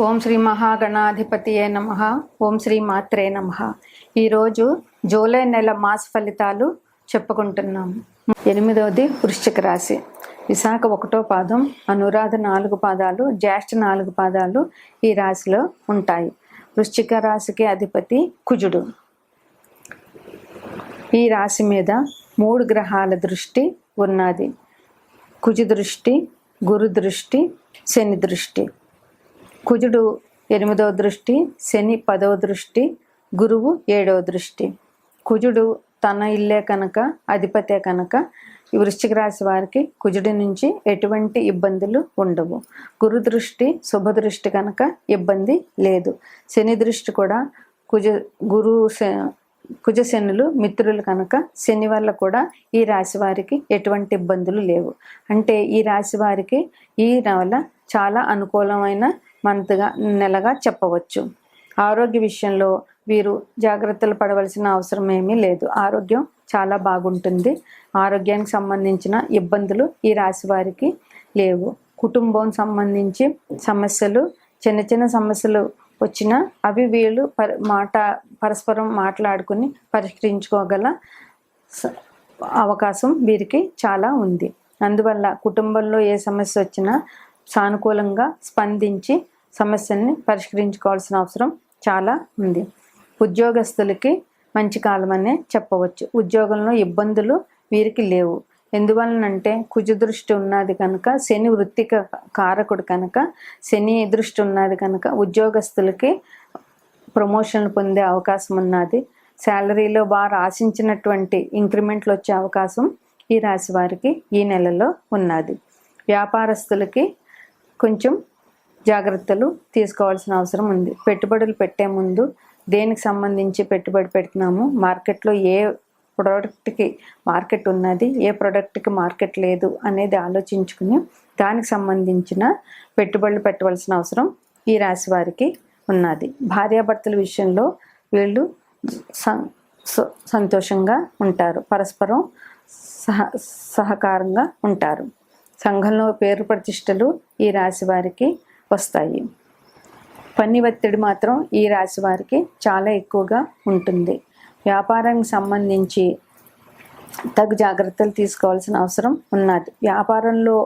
ఓం శ్రీ మహాగణాధిపతియే నమ. ఓం శ్రీ మాత్రే నమ. ఈరోజు జూలై నెల మాస ఫలితాలు చెప్పుకుంటున్నాము ఎనిమిదవది వృశ్చిక రాశి. విశాఖ ఒకటో పాదం అనురాధ నాలుగు పాదాలు జ్యేష్ఠ నాలుగు పాదాలు ఈ రాశిలో ఉంటాయి. వృశ్చిక రాశికి అధిపతి కుజుడు. ఈ రాశి మీద మూడు గ్రహాల దృష్టి ఉన్నది. కుజు దృష్టి గురు దృష్టి శని దృష్టి. కుజుడు ఎనిమిదవ దృష్టి శని పదవ దృష్టి గురువు ఏడవ దృష్టి. కుజుడు తన ఇల్లే కనుక అధిపతే కనుక వృశ్చిక రాశి వారికి కుజుడి నుంచి ఎటువంటి ఇబ్బందులు ఉండవు. గురు దృష్టి శుభ దృష్టి కనుక ఇబ్బంది లేదు. శని దృష్టి కూడా కుజ గురు శ- మిత్రులు కనుక శని వల్ల కూడా ఈ రాశి వారికి ఎటువంటి ఇబ్బందులు లేవు. అంటే ఈ రాశి వారికి ఈ నెల చాలా అనుకూలమైన మంత్గా నెలగా చెప్పవచ్చు. ఆరోగ్య విషయంలో వీరు జాగ్రత్తలు పడవలసిన అవసరం ఏమీ లేదు. ఆరోగ్యం చాలా బాగుంటుంది. ఆరోగ్యానికి సంబంధించిన ఇబ్బందులు ఈ రాశి వారికి లేవు. కుటుంబం సంబంధించి సమస్యలు చిన్న చిన్న సమస్యలు వచ్చినా అవి వీళ్ళు పర మాట పరస్పరం మాట్లాడుకుని పరిష్కరించుకోగల అవకాశం వీరికి చాలా ఉంది. అందువల్ల కుటుంబంలో ఏ సమస్య వచ్చినా సానుకూలంగా స్పందించి సమస్యల్ని పరిష్కరించుకోవాల్సిన అవసరం చాలా ఉంది. ఉద్యోగస్తులకి మంచి కాలమనే చెప్పవచ్చు. ఉద్యోగంలో ఇబ్బందులు వీరికి లేవు. ఎందువలనంటే కుజ దృష్టి ఉన్నది కనుక శని వృత్తిక కారకుడు కనుక శని దృష్టి ఉన్నది కనుక ఉద్యోగస్తులకి ప్రమోషన్లు పొందే అవకాశం ఉన్నది. శాలరీలో వారు ఆశించినటువంటి ఇంక్రిమెంట్లు వచ్చే అవకాశం ఈ రాశి వారికి ఈ నెలలో ఉన్నది. వ్యాపారస్తులకి కొంచెం జాగ్రత్తలు తీసుకోవాల్సిన అవసరం ఉంది. పెట్టుబడులు పెట్టే ముందు దేనికి సంబంధించి పెట్టుబడి పెడుతున్నాము? మార్కెట్లో ఏ ప్రోడక్ట్కి మార్కెట్ ఉన్నది? ఏ ప్రోడక్ట్కి మార్కెట్ లేదు అనేది ఆలోచించుకుని దానికి సంబంధించిన పెట్టుబడులు పెట్టవలసిన అవసరం ఈ రాశి వారికి ఉన్నది. భార్యాభర్తల విషయంలో వీళ్ళు స- సంతోషంగా ఉంటారు. పరస్పరం సహ సహకారంగా ఉంటారు. సంఘంలో పేరు ప్రతిష్టలు ఈ రాశి వారికి వస్తాయి. పని ఒత్తిడి మాత్రం ఈ రాశి వారికి చాలా ఎక్కువగా ఉంటుంది. వ్యాపారానికి సంబంధించి తగు జాగ్రత్తలు తీసుకోవాల్సిన అవసరం ఉన్నది. వ్యాపారంలో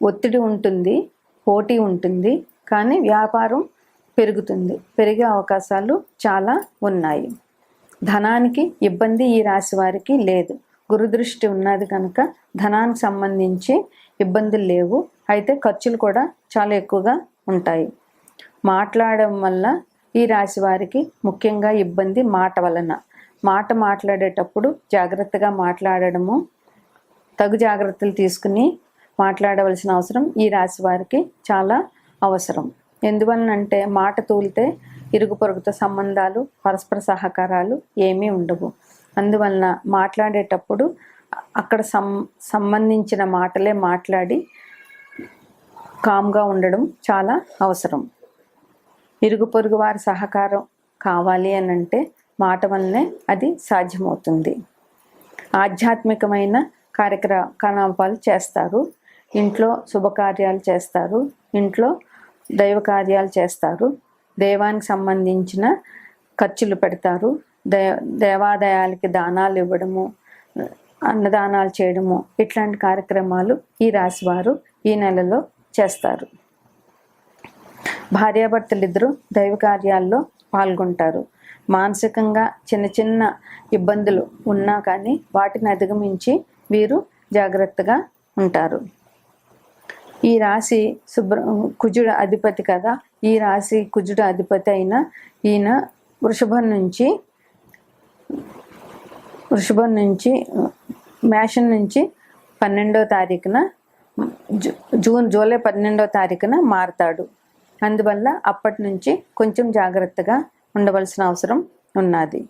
ఒత్తిడి ఉంటుంది పోటీ ఉంటుంది కానీ వ్యాపారం పెరుగుతుంది. పెరిగే అవకాశాలు చాలా ఉన్నాయి. ధనానికి ఇబ్బంది ఈ రాశి వారికి లేదు. గురుదృష్టి ఉన్నది కనుక ధనానికి సంబంధించి ఇబ్బందులు లేవు. అయితే ఖర్చులు కూడా చాలా ఎక్కువగా ఉంటాయి. మాట్లాడడం వల్ల ఈ రాశి వారికి ముఖ్యంగా ఇబ్బంది మాట వలన. మాట మాట్లాడేటప్పుడు జాగ్రత్తగా మాట్లాడడము తగు జాగ్రత్తలు తీసుకుని మాట్లాడవలసిన అవసరం ఈ రాశి వారికి చాలా అవసరం. ఎందువలనంటే మాట తూలితే ఇరుగు పొరుగుతో సంబంధాలు పరస్పర సహకారాలు ఏమీ ఉండవు. అందువలన మాట్లాడేటప్పుడు అక్కడ సం సంబంధించిన మాటలే మాట్లాడి కామ్గా ఉండడం చాలా అవసరం. ఇరుగు పొరుగు వారి సహకారం కావాలి అని అంటే మాట వల్లనే అది సాధ్యమవుతుంది. ఆధ్యాత్మికమైన కార్యక్రమాలు చేస్తారు. ఇంట్లో శుభకార్యాలు చేస్తారు. ఇంట్లో దైవ కార్యాలు చేస్తారు. దైవానికి సంబంధించిన ఖర్చులు పెడతారు. దే దేవాదయాలకి దానాలు ఇవ్వడము అన్నదానాలు చేయడము ఇట్లాంటి కార్యక్రమాలు ఈ రాశివారు ఈ నెలలో చేస్తారు. భార్యాభర్తలిద్దరూ దైవ కార్యాల్లో పాల్గొంటారు. మానసికంగా చిన్న చిన్న ఇబ్బందులు ఉన్నా కానీ వాటిని అధిగమించి వీరు జాగ్రత్తగా ఉంటారు. ఈ రాశి శుభ్ర కుజుడు అధిపతి కదా. ఈ రాశి కుజుడు అధిపతి అయిన ఈయన వృషభం నుంచి వృషభం నుంచి మేషం నుంచి పన్నెండో తారీఖున జూన్ జూలై పన్నెండో తారీఖున మారతాడు. అందువల్ల అప్పటి నుంచి కొంచెం జాగ్రత్తగా ఉండవలసిన అవసరం ఉన్నది.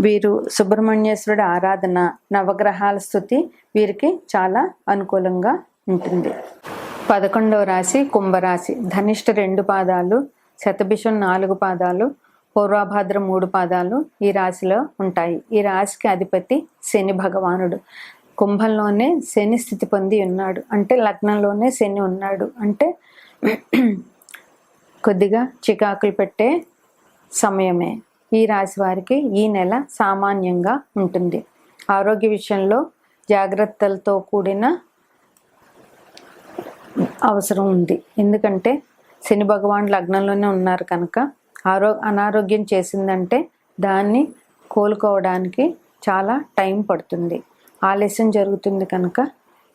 వీరు సుబ్రహ్మణ్యేశ్వరుడు ఆరాధన నవగ్రహాల స్థుతి వీరికి చాలా అనుకూలంగా ఉంటుంది. పదకొండవ రాశి కుంభరాశి. ధనిష్ట రెండు పాదాలు శతభిషం నాలుగు పాదాలు పూర్వాభాద్ర మూడు పాదాలు ఈ రాశిలో ఉంటాయి. ఈ రాశికి అధిపతి శని భగవానుడు. కుంభంలోనే శని స్థితి పొంది ఉన్నాడు. అంటే లగ్నంలోనే శని ఉన్నాడు. అంటే కొద్దిగా చికాకులు పెట్టే సమయమే. ఈ రాశి వారికి ఈ నెల సామాన్యంగా ఉంటుంది. ఆరోగ్య విషయంలో జాగ్రత్తలతో కూడిన అవసరం ఉంది. ఎందుకంటే శని భగవాన్ లగ్నంలోనే ఉన్నారు కనుక ఆరో అనారోగ్యం చేసిందంటే దాన్ని కోలుకోవడానికి చాలా టైం పడుతుంది. ఆలస్యం జరుగుతుంది కనుక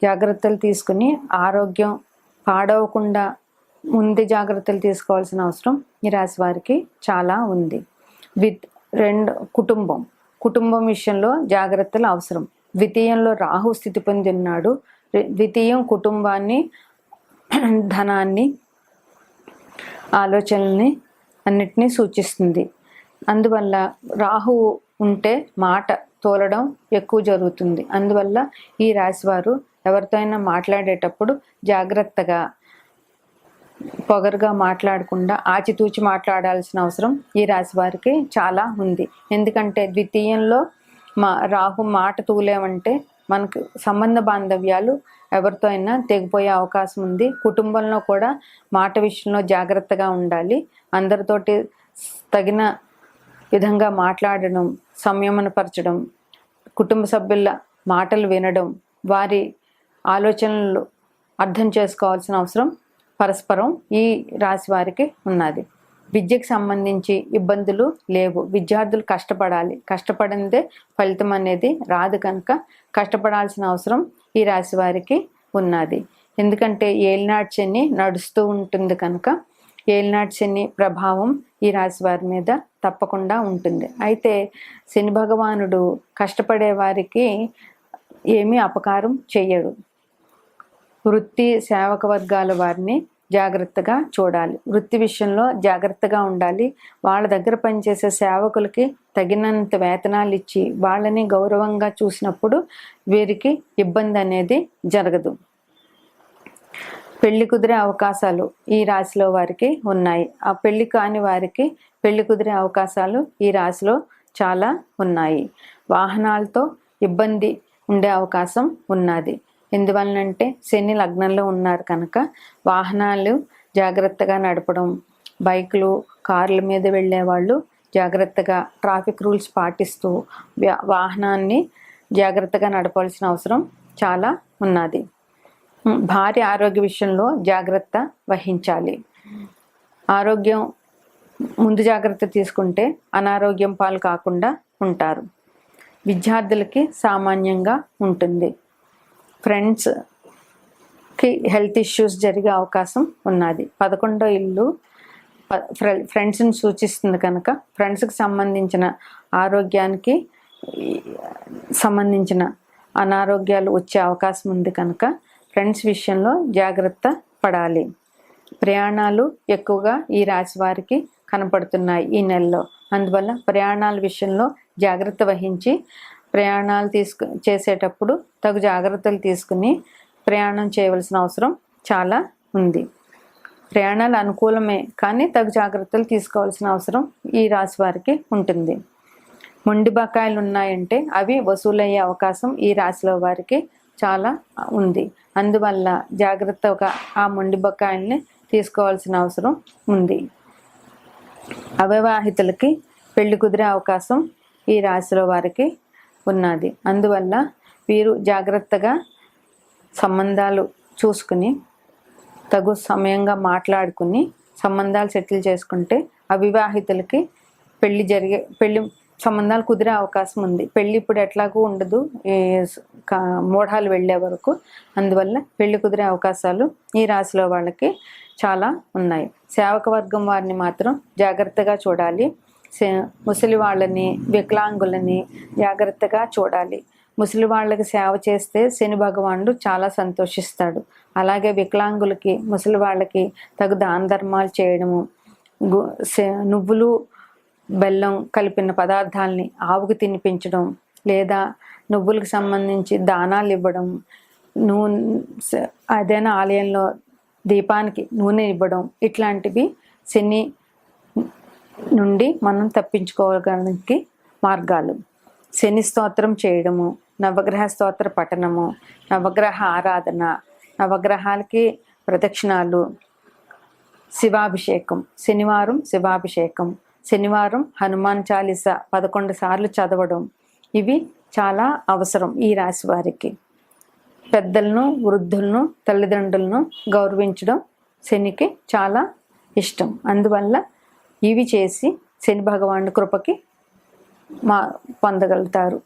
జాగ్రత్తలు తీసుకుని ఆరోగ్యం పాడవకుండా ముందు జాగ్రత్తలు తీసుకోవాల్సిన అవసరం ఈ రాశి వారికి చాలా ఉంది. విత్ రెండు కుటుంబం. కుటుంబం విషయంలో జాగ్రత్తలు అవసరం. ద్వితీయంలో రాహు స్థితి పొంది ఉన్నాడు ద్వితీయం కుటుంబాన్ని ధనాన్ని ఆలోచనల్ని అన్నిటినీ సూచిస్తుంది. అందువల్ల రాహు ఉంటే మాట తోలడం ఎక్కువ జరుగుతుంది. అందువల్ల ఈ రాశివారు ఎవరితో అయినా మాట్లాడేటప్పుడు జాగ్రత్తగా పొగరుగా మాట్లాడకుండా ఆచితూచి మాట్లాడాల్సిన అవసరం ఈ రాశి వారికి చాలా ఉంది. ఎందుకంటే ద్వితీయంలో మా రాహు మాట తూలేమంటే మనకు సంబంధ బాంధవ్యాలు ఎవరితో అయినా తెగిపోయే అవకాశం ఉంది. కుటుంబంలో కూడా మాట విషయంలో జాగ్రత్తగా ఉండాలి. అందరితోటి తగిన విధంగా మాట్లాడడం సంయమనపరచడం కుటుంబ సభ్యుల మాటలు వినడం వారి ఆలోచనలు అర్థం చేసుకోవాల్సిన అవసరం పరస్పరం ఈ రాశి వారికి ఉన్నది. విద్యకు సంబంధించి ఇబ్బందులు లేవు. విద్యార్థులు కష్టపడాలి. కష్టపడిందే ఫలితం అనేది రాదు కనుక కష్టపడాల్సిన అవసరం ఈ రాశి వారికి ఉన్నది. ఎందుకంటే ఏలినాటి శని నడుస్తూ ఉంటుంది కనుక ఏలినాటి శని ప్రభావం ఈ రాశి వారి మీద తప్పకుండా ఉంటుంది. అయితే శని భగవానుడు కష్టపడే వారికి ఏమీ అపకారం చెయ్యడు. వృత్తి సేవక వర్గాల వారిని జాగ్రత్తగా చూడాలి. వృత్తి విషయంలో జాగ్రత్తగా ఉండాలి. వాళ్ళ దగ్గర పనిచేసే సేవకులకి తగినంత వేతనాలు ఇచ్చి వాళ్ళని గౌరవంగా చూసినప్పుడు వీరికి ఇబ్బంది అనేది జరగదు. పెళ్ళి కుదిరే అవకాశాలు ఈ రాశిలో వారికి ఉన్నాయి. ఆ పెళ్ళి కాని వారికి పెళ్ళి కుదిరే అవకాశాలు ఈ రాశిలో చాలా ఉన్నాయి. వాహనాలతో ఇబ్బంది ఉండే అవకాశం ఉన్నది. ఎందువలనంటే శని లగ్నంలో ఉన్నారు కనుక వాహనాలు జాగ్రత్తగా నడపడం బైకులు కార్ల మీద వెళ్ళే వాళ్ళు జాగ్రత్తగా ట్రాఫిక్ రూల్స్ పాటిస్తూ వాహనాన్ని జాగ్రత్తగా నడపాల్సిన అవసరం చాలా ఉన్నది. భార్య ఆరోగ్య విషయంలో జాగ్రత్త వహించాలి. ఆరోగ్యం ముందు జాగ్రత్త తీసుకుంటే అనారోగ్యం పాలు కాకుండా ఉంటారు. విద్యార్థులకి సామాన్యంగా ఉంటుంది. ఫ్రెండ్స్కి హెల్త్ ఇష్యూస్ జరిగే అవకాశం ఉన్నది. పదకొండో ఇల్లు ఫ్రెండ్స్ని సూచిస్తుంది కనుక ఫ్రెండ్స్కి సంబంధించిన ఆరోగ్యానికి సంబంధించిన అనారోగ్యాలు వచ్చే అవకాశం ఉంది కనుక ఫ్రెండ్స్ విషయంలో జాగ్రత్త పడాలి. ప్రయాణాలు ఎక్కువగా ఈ రాశి వారికి కనపడుతున్నాయి ఈ నెలలో. అందువల్ల ప్రయాణాల విషయంలో జాగ్రత్త వహించి ప్రయాణాలు తీసుకు చేసేటప్పుడు తగు జాగ్రత్తలు తీసుకుని ప్రయాణం చేయవలసిన అవసరం చాలా ఉంది. ప్రయాణాలు అనుకూలమే కానీ తగు జాగ్రత్తలు తీసుకోవాల్సిన అవసరం ఈ రాశి వారికి ఉంటుంది. మొండి బకాయిలు ఉన్నాయంటే అవి వసూలయ్యే అవకాశం ఈ రాశిలో వారికి చాలా ఉంది. అందువల్ల జాగ్రత్తగా ఆ మొండి బకాయిల్ని తీసుకోవాల్సిన అవసరం ఉంది. అవివాహితులకి పెళ్ళి కుదిరే అవకాశం ఈ రాశిలో వారికి ఉన్నది. అందువల్ల వీరు జాగ్రత్తగా సంబంధాలు చూసుకుని తగు సమయంగా మాట్లాడుకుని సంబంధాలు సెటిల్ చేసుకుంటే అవివాహితులకి పెళ్ళి జరిగే పెళ్ళి సంబంధాలు కుదిరే అవకాశం ఉంది. పెళ్ళి ఇప్పుడు ఎట్లాగూ ఉండదు. ఈ వెళ్ళే వరకు. అందువల్ల పెళ్ళి కుదిరే అవకాశాలు ఈ రాశిలో వాళ్ళకి చాలా ఉన్నాయి. సేవక వర్గం వారిని మాత్రం జాగ్రత్తగా చూడాలి. సే- ముసలి వాళ్ళని వికలాంగులని జాగ్రత్తగా చూడాలి. ముసలి వాళ్ళకి సేవ చేస్తే శని భగవానుడు చాలా సంతోషిస్తాడు. అలాగే వికలాంగులకి ముసలి వాళ్ళకి తగు దాన ధర్మాలు చేయడము నువ్వులు బెల్లం కలిపిన పదార్థాలని ఆవుకు తినిపించడం లేదా నువ్వులకు సంబంధించి దానాలు ఇవ్వడం నూనె అదైనా ఆలయంలో దీపానికి నూనె ఇవ్వడం ఇట్లాంటివి శని నుండి మనం తప్పించుకోవడానికి మార్గాలు. శని స్తోత్రం చేయడము నవగ్రహ స్తోత్ర పఠనము నవగ్రహ ఆరాధన నవగ్రహాలకి ప్రదక్షిణాలు శివాభిషేకం శనివారం శివాభిషేకం. శనివారం హనుమాన్ చాలీస పదకొండు సార్లు చదవడం. ఇవి చాలా అవసరం ఈ రాశి వారికి. పెద్దలను వృద్ధులను తల్లిదండ్రులను గౌరవించడం శనికి చాలా ఇష్టం. అందువల్ల ఇవి చేసి శని భగవాను కృపకి మా పొందగలుగుతారు.